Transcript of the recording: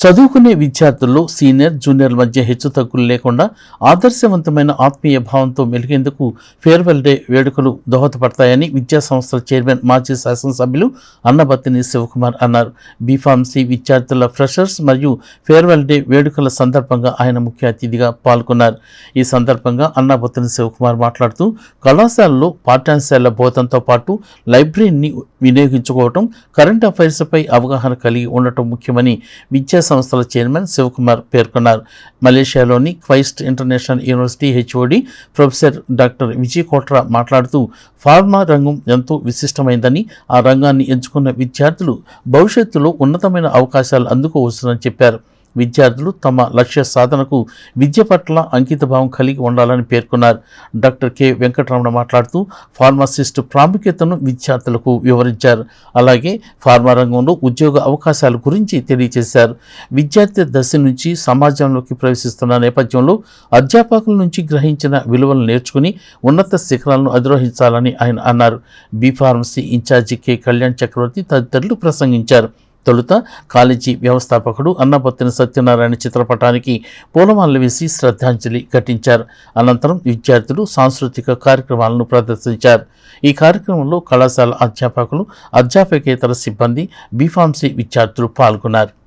చదువుకునే విద్యార్థుల్లో senior junior మధ్య హెచ్చుతగ్గులు లేకుండా ఆదర్శవంతమైన ఆత్మీయ భావంతో మెలిగేందుకు ఫేర్వెల్ డే వేడుకలు దోహదపడతాయని విద్యా సంస్థల చైర్మన్ మాజీ శాసనసభ్యులు అన్నబత్తిని శివకుమార్ అన్నారు. బీఫార్మసీ విద్యార్థుల ఫ్రెషర్స్ మరియు ఫేర్వెల్ డే వేడుకల సందర్భంగా ఆయన ముఖ్య అతిథిగా పాల్గొన్నారు. ఈ సందర్భంగా అన్నబత్తిని శివకుమార్ మాట్లాడుతూ కళాశాలలో పాఠ్యాంశాల బోధనతో పాటు లైబ్రరీని వినియోగించుకోవటం కరెంట్ అఫైర్స్పై అవగాహన కలిగి ఉండటం ముఖ్యమని విద్యా సంస్థల చైర్మన్ శివకుమార్ పేర్కొన్నారు. మలేషియాలోని Quest international university HOD professor doctor Vijay Kotra మాట్లాడుతూ ఫార్మా రంగం ఎంతో విశిష్టమైందని ఆ రంగాన్ని ఎంచుకున్న విద్యార్థులు భవిష్యత్తులో ఉన్నతమైన అవకాశాలు అందుకోవచ్చునని చెప్పారు. విద్యార్థులు తమ లక్ష్య సాధనకు విద్య పట్ల అంకితభావం కలిగి ఉండాలని పేర్కొన్నారు. Doctor K. వెంకటరమణ మాట్లాడుతూ ఫార్మసిస్ట్ ప్రాముఖ్యతను విద్యార్థులకు వివరించారు. అలాగే ఫార్మా రంగంలో ఉద్యోగ అవకాశాల గురించి తెలియజేశారు. విద్యార్థి దశ నుంచి సమాజంలోకి ప్రవేశిస్తున్న నేపథ్యంలో అధ్యాపకుల నుంచి గ్రహించిన విలువలు నేర్చుకుని ఉన్నత శిఖరాలను అధిరోహించాలని ఆయన అన్నారు. B pharmacy incharge K. Kalyan Chakravarthy తదితరులు ప్రసంగించారు. తొలుత కాలేజీ వ్యవస్థాపకుడు అన్నపత్తిన సత్యనారాయణ చిత్రపటానికి పూలమాలలు వేసి శ్రద్ధాంజలి ఘటించారు. అనంతరం విద్యార్థులు సాంస్కృతిక కార్యక్రమాలను ప్రదర్శించారు. ఈ కార్యక్రమంలో కళాశాల అధ్యాపకులు అధ్యాపకేతర సిబ్బంది బీఫార్మసీ విద్యార్థులు పాల్గొన్నారు.